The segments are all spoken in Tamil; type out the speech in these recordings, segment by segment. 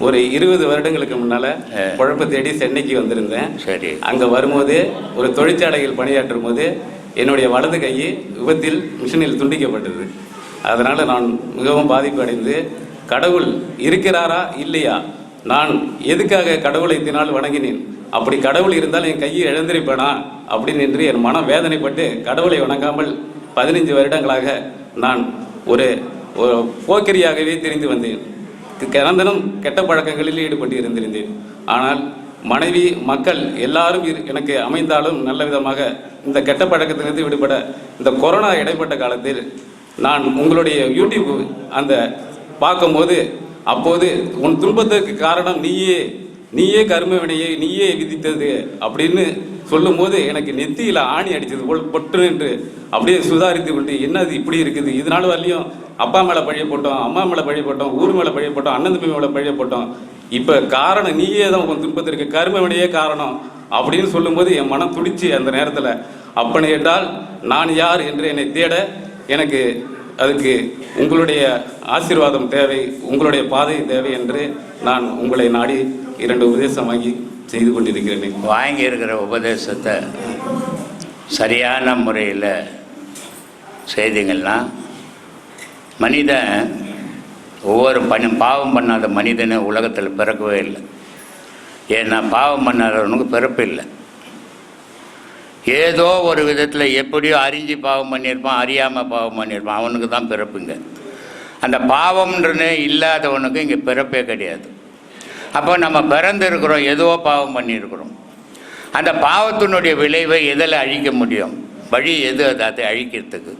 ஒரு இருபது வருடங்களுக்கு முன்னால குழப்ப தேடி சென்னைக்கு வந்திருந்தேன். சரி. அங்க வரும்போது ஒரு தொழிற்சாலையில் பணியாற்றும் போது என்னுடைய வலது கை விபத்தில் மிஷினில் துண்டிக்கப்பட்டது. அதனால நான் மிகவும் பாதிப்பு அடைந்து கடவுள் இருக்கிறாரா இல்லையா? நான் எதுக்காக கடவுளை தினால் வணங்கினேன்? அப்படி கடவுள் இருந்தால் என் கையை இழந்திருப்பேனா அப்படின்னு என்று என் மனம் வேதனைப்பட்டு கடவுளை வணங்காமல் பதினைஞ்சு வருடங்களாக நான் ஒரு ஒரு போக்கிரியாகவே தெரிந்து வந்தேன். கிடந்தனும் கெட்ட பழக்கங்களில் ஈடுபட்டு இருந்திருந்தேன் ஆனால் மனைவி மக்கள் எல்லாரும் இரு- எனக்கு அமைந்தாலும் நல்ல விதமாக இந்த கெட்ட பழக்கத்திலிருந்து விடுபட இந்த கொரோனா இடைப்பட்ட காலத்தில் நான் உங்களுடைய யூடியூப் அந்த பார்க்கும்போது அப்போது உன் துன்பத்திற்கு காரணம் நீயே நீயே கரும வினையை நீயே விதித்தது அப்படின்னு சொல்லும்போது எனக்கு நெத்தியில் ஆணி அடித்தது போல் பொட்டு என்று அப்படியே சுதாரித்து கொண்டு என்னது இப்படி இருக்குது? இதனால வரலையும். அப்பா மேலே பழைய போட்டோம் அம்மா மேலே பழைய போட்டோம் ஊர் மேலே பழைய போட்டோம் அண்ணன் தம்பி மேலே பழைய போட்டோம். இப்போ காரணம் நீயே தான் உன் துன்பத்திற்கு கருமவனையே காரணம். அப்படின்னு சொல்லும்போது என் மனம் துடிச்சு அந்த நேரத்தில் அப்பனை என்றால் நான் யார் என்று என்னை தேட எனக்கு அதுக்கு உங்களுடைய ஆசீர்வாதம் தேவை உங்களுடைய பாதை தேவை என்று நான் உங்களை நாடி இரண்டு உபதேசம் வாங்கி செய்து கொண்டிருக்கிறேன். வாங்கியிருக்கிற உபதேசத்தை சரியான முறையில் செய்திங்கள்னா மனிதன் ஒவ்வொரு பணி பாவம் பண்ணாத மனிதனை உலகத்தில் பிறக்கவே இல்லை. ஏன்னா பாவம் பண்ணாதவனுக்கு பிறப்பு இல்லை. ஏதோ ஒரு விதத்தில் எப்படியோ அறிஞ்சு பாவம் பண்ணியிருப்பான் அறியாமல் பாவம் பண்ணியிருப்பான் அவனுக்கு தான் பிறப்புங்க. அந்த பாவம்ன்றனே இல்லாதவனுக்கு இங்கே பிறப்பே கிடையாது. அப்போ நம்ம பிறந்திருக்கிறோம் எதுவோ பாவம் பண்ணியிருக்கிறோம். அந்த பாவத்தினுடைய விளைவை எதில் அழிக்க முடியும்? வழி எது அது அதை அழிக்கிறதுக்கு?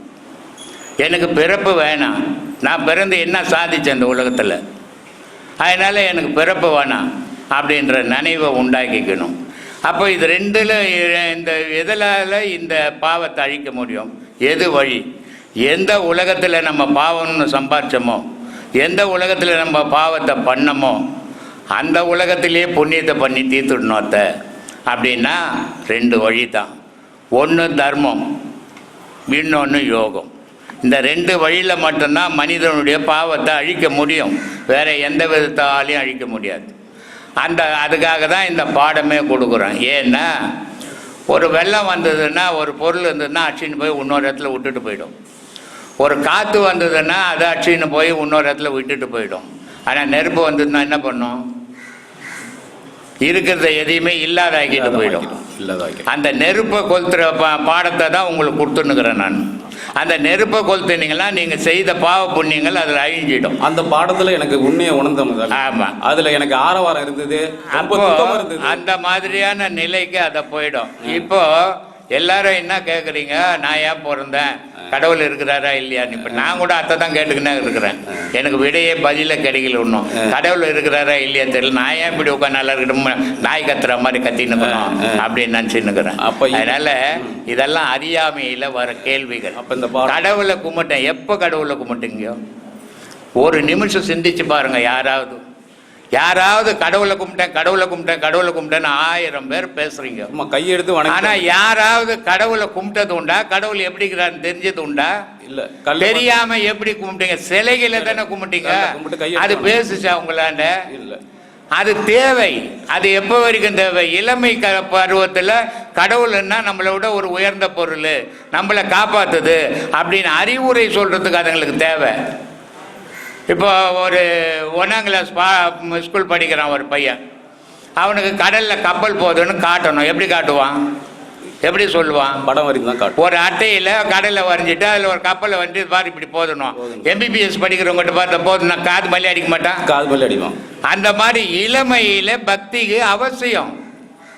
எனக்கு பிறப்பு வேணாம். நான் பிறந்து என்ன சாதிச்சேன் இந்த உலகத்தில்? அதனால் எனக்கு பிறப்பு வேணாம் அப்படின்ற நினைவை உண்டாக்கிக்கணும். அப்போ இது ரெண்டில் இந்த எதனால் இந்த பாவத்தை அழிக்க முடியும்? எது வழி? எந்த உலகத்தில் நம்ம பாவம்னு சம்பாரிச்சோமோ எந்த உலகத்தில் நம்ம பாவத்தை பண்ணமோ? அந்த உலகத்திலே புண்ணியத்தை பண்ணி தீர்த்துடணும் அத்தை. அப்படின்னா ரெண்டு வழி தான் ஒன்று தர்மம் இன்னொன்று யோகம். இந்த ரெண்டு வழியில் மட்டும்தான் மனிதனுடைய பாவத்தை அழிக்க முடியும். வேறு எந்த விதத்தாலையும் அழிக்க முடியாது. அந்த அதுக்காக தான் இந்த பாடமே கொடுக்குறோம். ஏன்னா ஒரு வெள்ளம் வந்ததுன்னா ஒரு பொருள் இருந்ததுன்னா அடிச்சின்னு போய் இன்னொரு இடத்துல விட்டுட்டு போயிடும். ஒரு காற்று வந்ததுன்னா அதை அடிச்சின்னு போய் இன்னொரு இடத்துல விட்டுட்டு போயிடும். ஆனால் நெருப்பு வந்ததுன்னா என்ன பண்ணும்? இருக்கிறத எதையுமே இல்லாதாக்கிட்டு போயிடும். இல்லாதாக்கி அந்த நெருப்பை கொளுத்துற பாடத்தை தான் உங்களுக்கு கொடுத்துன்னுக்குறேன் நான். அந்த நெருப்பை கொளுத்துனீங்கன்னா நீங்கள் செய்த பாவ புண்ணியங்கள் அதில் அழிஞ்சிடும். அந்த பாடத்துல எனக்கு உண்மையை உணர்ந்த முதல். ஆமா. அதுல எனக்கு ஆரவாரம் இருந்தது அப்போ அந்த மாதிரியான நிலைக்கு அதை போயிடும். இப்போ எல்லாரும் என்ன கேட்குறீங்க நான் ஏன் பிறந்தேன்? கடவுள் இருக்கிறாரா இல்லையான்னு இப்போ நான் கூட அத்தை தான் கேட்டுக்கினே இருக்கிறேன். எனக்கு விடையே பதில கிடைக்கல ஒன்றும் கடவுள் இருக்கிறாரா இல்லையான்னு தெரியல. நான் ஏன் இப்படி உட்காந்து நல்லா இருக்கணும் நாய் கத்துற மாதிரி கத்தின்னுக்கணும் அப்படின்னு நினச்சின்னுக்கிறேன் அப்ப அதனால இதெல்லாம் அறியாமையில் வர கேள்விகள். அப்ப இந்த கடவுளை கும்பிட்டேன். எப்போ கடவுளை கும்பிட்டீங்க ஒரு நிமிஷம் சிந்திச்சு பாருங்க யாராவது. யாராவது கடவுளை கும்பிட்டேன் கடவுளை கும்பிட்டேன் கடவுளை கும்பிட்டேன்னு ஆயிரம் பேர் பேசுறீங்க. அம்மா கையெடுத்து ஆனா வணக்கம் யாராவது கடவுளை கும்பிட்டது உண்டா? கடவுள் எப்படி இருக்கிறான்னு தெரிஞ்சது உண்டா? இல்ல தெரியாம எப்படி கும்பிட்டீங்க? சிலைகளை தானே கும்பிட்டீங்க? அது பேசுச்சா உங்களாண்ட? இல்ல. அது தேவை. அது எப்போ வரைக்கும் தேவை? இளமை க பருவத்தில் கடவுள்னா நம்மளை விட ஒரு உயர்ந்த பொருள். நம்மளை காப்பாத்துது அப்படின்னு அறிவுரை சொல்கிறதுக்கு அதுங்களுக்கு தேவை. இப்போ ஒரு ஒன்றாம் கிளாஸ் பா ஸ்கூல் படிக்கிறான் ஒரு பையன். அவனுக்கு கடலில் கப்பல் போகுதுன்னு காட்டணும். எப்படி காட்டுவான்? எப்படி சொல்லுவான்? படம் வரைக்கும் தான் காட்டும். ஒரு அட்டையில் கடலில் வரைஞ்சிட்டு அதில் ஒரு கப்பலை வந்து பாரு இப்படி போதணும் எம்பிபிஎஸ் படிக்கிறவங்ககிட்ட பார்த்தா போதும் நான் காது மல்லி அடிக்க மாட்டான்? காது பல்லி அடிக்கும் அந்த மாதிரி இளமையில பக்திக்கு அவசியம்.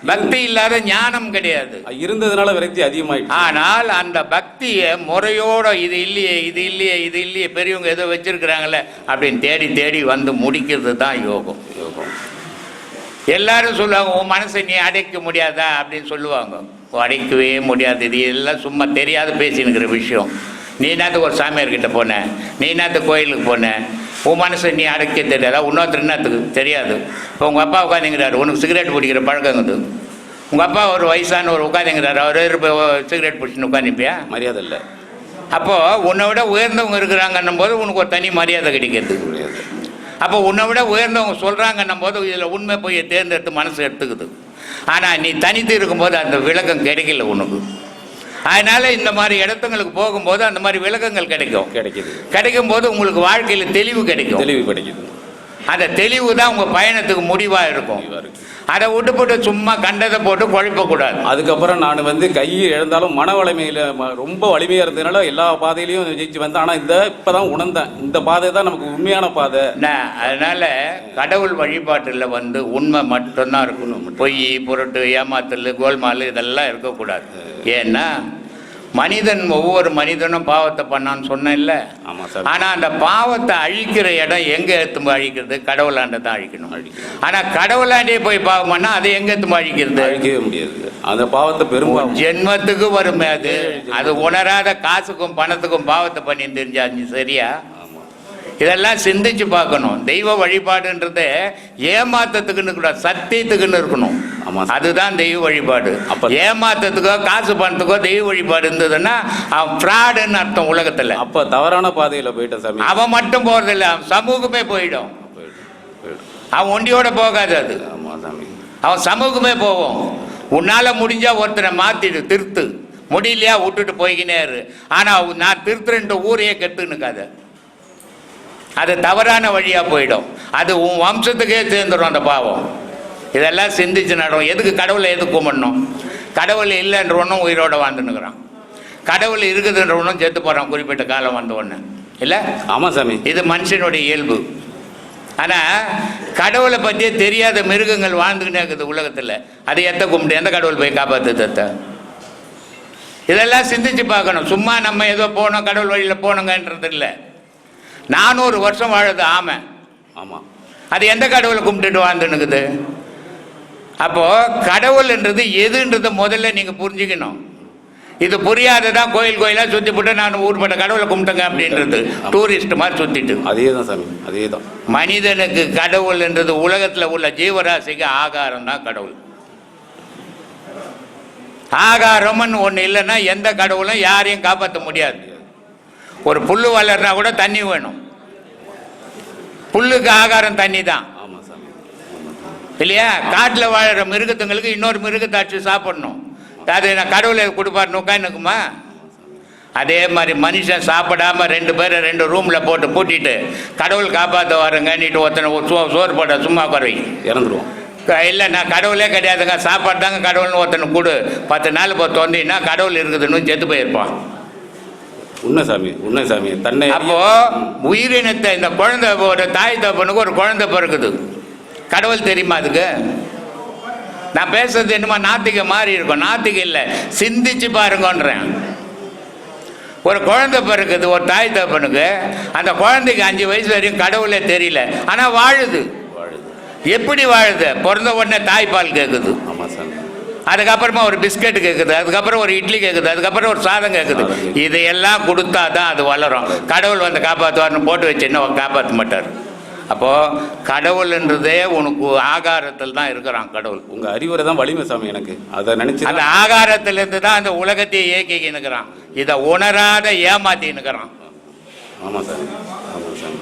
பக்தி இல்லாத ஞானம் கிடையாது. இருந்ததுனால விரக்தி அதிகமாயிடுச்சு. ஆனால் அந்த பக்தியை முறையோட இது இல்லையே இது இல்லையே இது இல்லையே பெரியவங்க ஏதோ வச்சிருக்கிறாங்களே அப்படின்னு தேடி தேடி வந்து முடிக்கிறது தான் யோகம். யோகம். எல்லாரும் சொல்லுவாங்க உன் மனசை நீ அடைக்க முடியாதா? அப்படின்னு சொல்லுவாங்க. அடைக்கவே முடியாது. இது எல்லாம் சும்மா தெரியாத பேசினுக்கிற விஷயம். நீ என்னத்துக்கு ஒரு சாமியார்கிட்ட போன? நீ என்னத்து கோயிலுக்கு போன? உன் மனசை நீ அடைக்க தெரியாதா இன்னொருத்தர் என்னத்துக்கு தெரியாது. இப்போ உங்கள் அப்பா உட்காந்துங்கிறாரு உனக்கு சிகரெட் பிடிக்கிற பழக்கங்குது உங்கள் அப்பா ஒரு வயசான ஒரு உட்காந்துங்கிறாரு அவர் சிகரெட் பிடிச்சின்னு உட்காந்துப்பியா மரியாதை இல்லை. அப்போது உன்னை விட உயர்ந்தவங்க இருக்கிறாங்கன்னும் போது உனக்கு ஒரு தனி மரியாதை கிடைக்கிறது. முடியாது அப்போ உன்னை விட உயர்ந்தவங்க சொல்கிறாங்கன்னும் போது இதில் உண்மை போய் தேர்ந்தெடுத்து மனசு எடுத்துக்குது. ஆனால் நீ தனித்து இருக்கும்போது அந்த விளக்கம் கிடைக்கல உனக்கு. அதனால் இந்த மாதிரி இடத்துங்களுக்கு போகும்போது அந்த மாதிரி விளக்கங்கள் கிடைக்கும். கிடைக்குது. கிடைக்கும் போது உங்களுக்கு வாழ்க்கையில் தெளிவு கிடைக்கும். தெளிவு கிடைக்குது. அந்த தெளிவு தான் உங்கள் பயணத்துக்கு முடிவாக இருக்கும். அதை விட்டு போட்டு சும்மா கண்டதை போட்டு குழப்பக்கூடாது அதுக்கப்புறம் நான் வந்து கை இழந்தாலும் மன வலிமையில் ரொம்ப வலிமையாக இருந்ததுனால எல்லா பாதையிலையும் ஜெயிச்சு வந்தேன். ஆனால் இந்த இப்போ தான் உணர்ந்தேன். இந்த பாதை தான் நமக்கு உண்மையான பாதை. அதனால கடவுள் வழிபாட்டில் வந்து உண்மை மட்டும்தான் இருக்கணும். பொய் புரட்டு ஏமாத்தல் கோல்மால் இதெல்லாம் இருக்கக்கூடாது. ஏன்னா மனிதன் ஒவ்வொரு மனிதனும் பாவத்தை பண்ணான்னு சொன்னேன்ல. ஆமாம் சார். ஆனால் அந்த பாவத்தை அழிக்கிற இடம் எங்கே எடுத்து அழிக்கிறது? கடவுளாண்ட தான் அழிக்கணும். ஆனால் கடவுளாண்டே போய் பாவம் பண்ணால் அதை எங்கே எடுத்து அழிக்கிறது? அழிக்கவே முடியாது. அந்த பாவத்தை பெரும்பாவம் ஜென்மத்துக்கு வருமே அது. அது உணராத காசுக்கும் பணத்துக்கும் பாவத்தை பண்ணி தெரிஞ்சா சரியா? இதெல்லாம் சிந்திச்சு பார்க்கணும். தெய்வ வழிபாடுன்றது ஏமாத்தத்துக்குன்னு கூட சத்தியத்துக்குன்னு இருக்கணும். அதுதான் தெய்வ வழிபாடு. அப்ப- ஏமாத்தத்துக்கோ காசு பணத்துக்கோ தெய்வ வழிபாடு இருந்ததுன்னா அவன் ஃப்ராடுன்னு அர்த்தம் உலகத்துல. அப்போ தவறான பாதையில் போயிட்டேன் சாமி. அவன் மட்டும் போறதில்ல அவன் சமூகமே போயிடும். அவன் ஒண்டியோட போகாது அது. அவன் சமூகமே போவோம் உன்னால முடிஞ்சா ஒருத்தனை மாத்திடு திருத்து. முடியலையா விட்டுட்டு போய்கினே இரு. ஆனா நான் திருத்துறேன்ட்டு ஊரையே கெட்டுனுக்காத அது தவறான வழியா போயிடும். அது உன் வம்சத்துக்கே சேர்ந்துடும் அந்த பாவம். இதெல்லாம் சிந்திச்சு நடும் எதுக்கு கடவுளை எதுக்கு கும்பிடணும்? கடவுள் இல்லைன்றவனும் உயிரோட வாழ்ந்துன்னுக்குறான். கடவுள் இருக்குதுன்றவனும் செத்து போகிறான் குறிப்பிட்ட காலம் வந்த உடனே. இல்லை? ஆமாம் சாமி. இது மனுஷனுடைய இயல்பு. ஆனால் கடவுளை பற்றியே தெரியாத மிருகங்கள் வாழ்ந்துக்கிட்டே இருக்குது உலகத்தில். அது எத்த கும்பிட்டு எந்த கடவுள் போய் காப்பாற்று தத்த? இதெல்லாம் சிந்திச்சு பார்க்கணும். சும்மா நம்ம ஏதோ போனோம் கடவுள் வழியில் போனோங்கன்றது இல்லை. நானூறு வருஷம் வாழுது ஆமை. ஆமாம் அது எந்த கடவுளை கும்பிட்டுட்டு வாழ்ந்துன்னுக்குது? அப்போது கடவுள்ன்றது எதுன்றதை முதல்ல நீங்கள் புரிஞ்சுக்கணும். இது புரியாததான் கோயில் கோயிலாக சுற்றி போட்டு நான் ஊர்பட்ட கடவுளை கும்பிட்டுங்க அப்படின்றது. டூரிஸ்ட் மாதிரி சுற்றிட்டு அதே தான் சாமி அதே தான் மனிதனுக்கு கடவுள் என்றது உலகத்தில் உள்ள ஜீவராசிக்கு ஆகாரம் தான் கடவுள். ஆகாரம்னு ஒன்று இல்லைன்னா எந்த கடவுளும் யாரையும் காப்பாற்ற முடியாது. ஒரு புல்லு வளர்னா கூட தண்ணி வேணும். புல்லுக்கு ஆகாரம் தண்ணி தான் இல்லையா? காட்டில் வாழற மிருகத்துங்களுக்கு இன்னொரு மிருகத்தை அடிச்சு சாப்பிடணும். அது நான் கடவுளை கொடுப்பாரு உட்காந்துக்குமா அதே மாதிரி மனுஷன் சாப்பிடாம ரெண்டு பேரை ரெண்டு ரூமில் போட்டு பூட்டிட்டு கடவுள் காப்பாற்ற வரங்கன்னுட்டு ஒருத்தனை ஒரு சோ சோறு போட்ட சும்மா குறை இறந்துருவோம். இல்லை நான் கடவுளே கிடையாதுங்க. சாப்பாடு தாங்க கடவுள்னு ஒருத்தனை கொடு. பத்து நாள் இப்போ தொந்தின்னா கடவுள் இருக்குதுன்னு செத்து போயிருப்பான். உண்மை சாமி உண்மை சாமி தன்னை அப்போ உயிரினத்தை இந்த குழந்தை ஒரு தாய் தப்பனுக்கு ஒரு குழந்தை பிறக்குது. கடவுள் தெரியுமா அதுக்கு? நான் பேசுறது என்னமோ நாத்திக மாறி இருக்கும். நாத்திக இல்லை. சிந்திச்சு பாருங்கன்றேன். ஒரு குழந்தை பிறக்குது ஒரு தாய் தப்பனுக்கு அந்த குழந்தைக்கு அஞ்சு வயசு வரையும் கடவுளே தெரியல. ஆனால் வாழுது. வாழுது எப்படி வாழுது? பிறந்த உடனே தாய்ப்பால் கேட்குது அதுக்கப்புறமா ஒரு பிஸ்கட் கேட்குது அதுக்கப்புறம் ஒரு இட்லி கேட்குது அதுக்கப்புறம் ஒரு சாதம் கேட்குது. இதையெல்லாம் கொடுத்தா தான் அது வளரும். கடவுள் வந்து காப்பாற்றுவார்னு போட்டு வச்சு என்ன காப்பாற்ற மாட்டார். அப்போது கடவுள்ன்றதே உனக்கு ஆகாரத்தில் தான் இருக்கிறான் கடவுள். உங்கள் அறிவுரை தான் வலிமை சாமி எனக்கு. அதை நினச்சி அந்த ஆகாரத்திலிருந்து தான் அந்த உலகத்தையே இயக்கி நிற்கிறான் இதை உணராத ஏமாத்தி நிற்கிறான் ஆமாம் சாமி. ஆமாம் சாமி.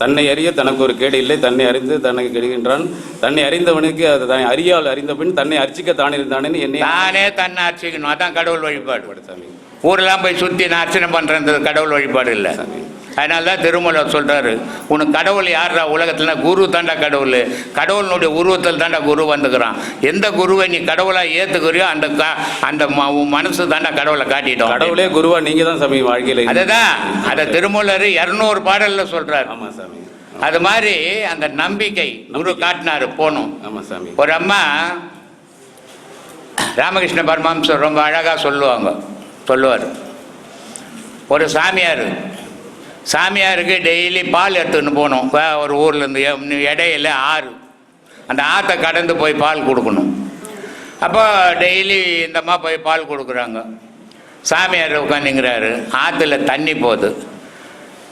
தன்னை அறிய தனக்கு ஒரு கேடு இல்லை. தன்னை அறிந்து தனக்கு கெடுகின்றான். தன்னை அறிந்தவனுக்கு அது தன்னை அறியால் அறிந்த பின் தன்னை அர்ச்சிக்க தான் இருந்தானேன்னு என்னை தானே தன்னை அர்ச்சிக்கணும். அதான் கடவுள் வழிபாடு. சாமி. ஊரெல்லாம் போய் சுற்றி நான் அர்ச்சனை பண்ணுறது கடவுள் வழிபாடு இல்லை. சாமி. அதனால தான் திருமூலர் சொல்றாரு. உனக்கு கடவுள் யாரா உலகத்துல குரு தாண்டா கடவுள். கடவுளுடைய உருவத்தில் தாண்டா குரு வந்துக்கிறான். எந்த குருவை நீ கடவுளா ஏத்துக்கிறியோ அந்த க- அந்த உன் மனசு தாண்டா கடவுளை காட்டிட்டோம் கடவுளே குருவா நீங்க தான் சாமி வாழ்க்கையில அதுதான். அதை திருமூலர் இரநூறு பாடல்ல சொல்றாரு. ஆமா சாமி. அது மாதிரி அந்த நம்பிக்கை குரு காட்டினாரு போகணும் ஆமா சாமி. ஒரு அம்மா ராமகிருஷ்ண பரமஹம்சர் ரொம்ப அழகாக சொல்லுவாங்க. சொல்லுவார். ஒரு சாமியார் சாமியாருக்கு டெய்லி பால் எடுத்துன்னு போகணும். வே- ஒரு ஊர்லேருந்து இடையில ஆறு. அந்த ஆற்றை கடந்து போய் பால் கொடுக்கணும். அப்போ டெய்லி இந்தம்மா போய் பால் கொடுக்குறாங்க. சாமியார் உட்காந்துங்கிறாரு ஆற்றுல தண்ணி போகுது.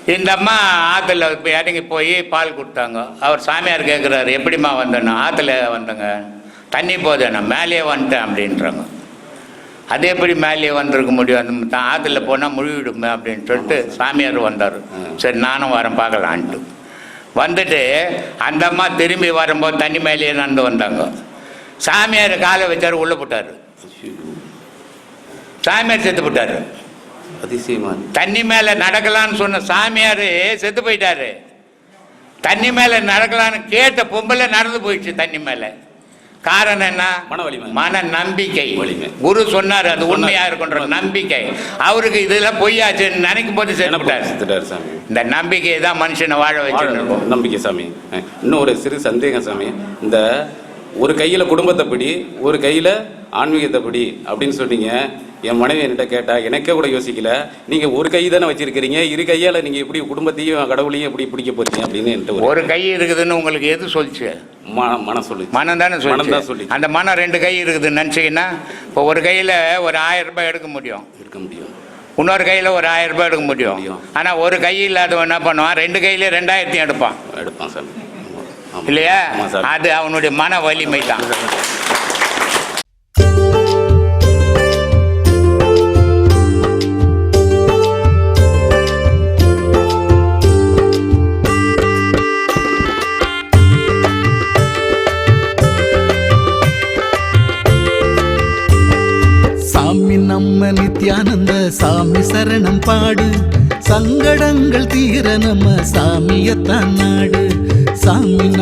இந்த அம்மா ஆற்றுல இப்போ இறங்கி போய் பால் கொடுத்தாங்க. அவர் சாமியார் கேட்குறாரு எப்படிம்மா வந்தேன்னா? ஆற்றுல வந்தேங்க. தண்ணி போகுது நான் மேலேயே வந்துட்டேன் அப்படின்றாங்க. அது எப்படி மேலேயே வந்திருக்க முடியும். அந்த தான் ஆற்றுல போனால் முழுவிடுமே அப்படின்னு சொல்லிட்டு சாமியார் வந்தார். சரி நானும் வரேன் பார்க்கலான்ட்டு. வந்துட்டு அந்த அம்மா திரும்பி வரும்போது தண்ணி மேலேயே நடந்து வந்தாங்க. சாமியார் காலை வச்சார் உள்ளே போட்டார். சாமியார் செத்து போட்டார். அதிசயமா. தண்ணி மேலே நடக்கலான்னு சொன்ன சாமியார் செத்து போயிட்டாரு. தண்ணி மேலே நடக்கலான்னு கேட்ட பொம்பளை நடந்து போயிடுச்சு தண்ணி மேலே. காரணம் என்ன? மன நம்பிக்கை. வலிமை. குரு சொன்னார் அது உண்மையா இருக்குன்ற நம்பிக்கை. அவருக்கு இதெல்லாம் பொய்யாச்சுன்னு நினைக்கும் போது செத்துட்டாரு. சாமி? இந்த நம்பிக்கை தான் மனுஷனை வாழ வச்சிருக்கோம் நம்பிக்கை சாமி. இன்னும் ஒரு சிறு சந்தேகம் சாமி. இந்த ஒரு கையில் குடும்பத்தை பிடி ஒரு கையில் ஆன்மீகத்தை பிடி அப்படின்னு சொன்னீங்க என் மனைவி என்கிட்ட கேட்டா எனக்கே கூட யோசிக்கல. நீங்க ஒரு கை தானே வச்சிருக்கிறீங்க. இரு கையால நீங்க எப்படி குடும்பத்தையும் கடவுளையும் எப்படி பிடிக்க போறீங்க? அப்படின்னு என்கிட்ட ஒரு கை இருக்குதுன்னு உங்களுக்கு எது சொல்லிச்சு? மன மனம் சொல்லு மனம் தானே மனம் தான் சொல்லி சொல்லி அந்த மனம் ரெண்டு கை இருக்குதுன்னு நினச்சிங்கன்னா இப்போ ஒரு கையில் ஒரு ஆயிரம் ரூபாய் எடுக்க முடியும். இருக்க முடியும். இன்னொரு கையில் ஒரு ஆயிரம் ரூபாய் எடுக்க முடியும். ஆனால் ஒரு கை இல்லாதவன் என்ன பண்ணுவான்? ரெண்டு கையிலே ரெண்டாயிரத்தையும் எடுப்பான். எடுப்பான். ஆமா. இல்லையா? அது அவனுடைய மன வலிமை தான் சாமி நம்ம நித்யானந்த சாமி சரணம் பாடு. சங்கடங்கள் தீர நம்ம சாமியத்தான் நாடு.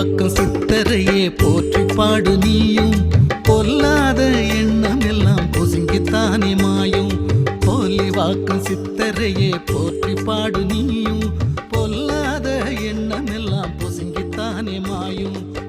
பாக்கும் சித்தரையே போற்றி பாடு நீயும். பொல்லாத எண்ணம் எல்லாம் பொசுங்கித்தானே மாயும். போலி வாக்கும் சித்தரையே போற்றி பாடு நீயும். பொல்லாத எண்ணம் எல்லாம் பொசுங்கித்தானே மாயும்.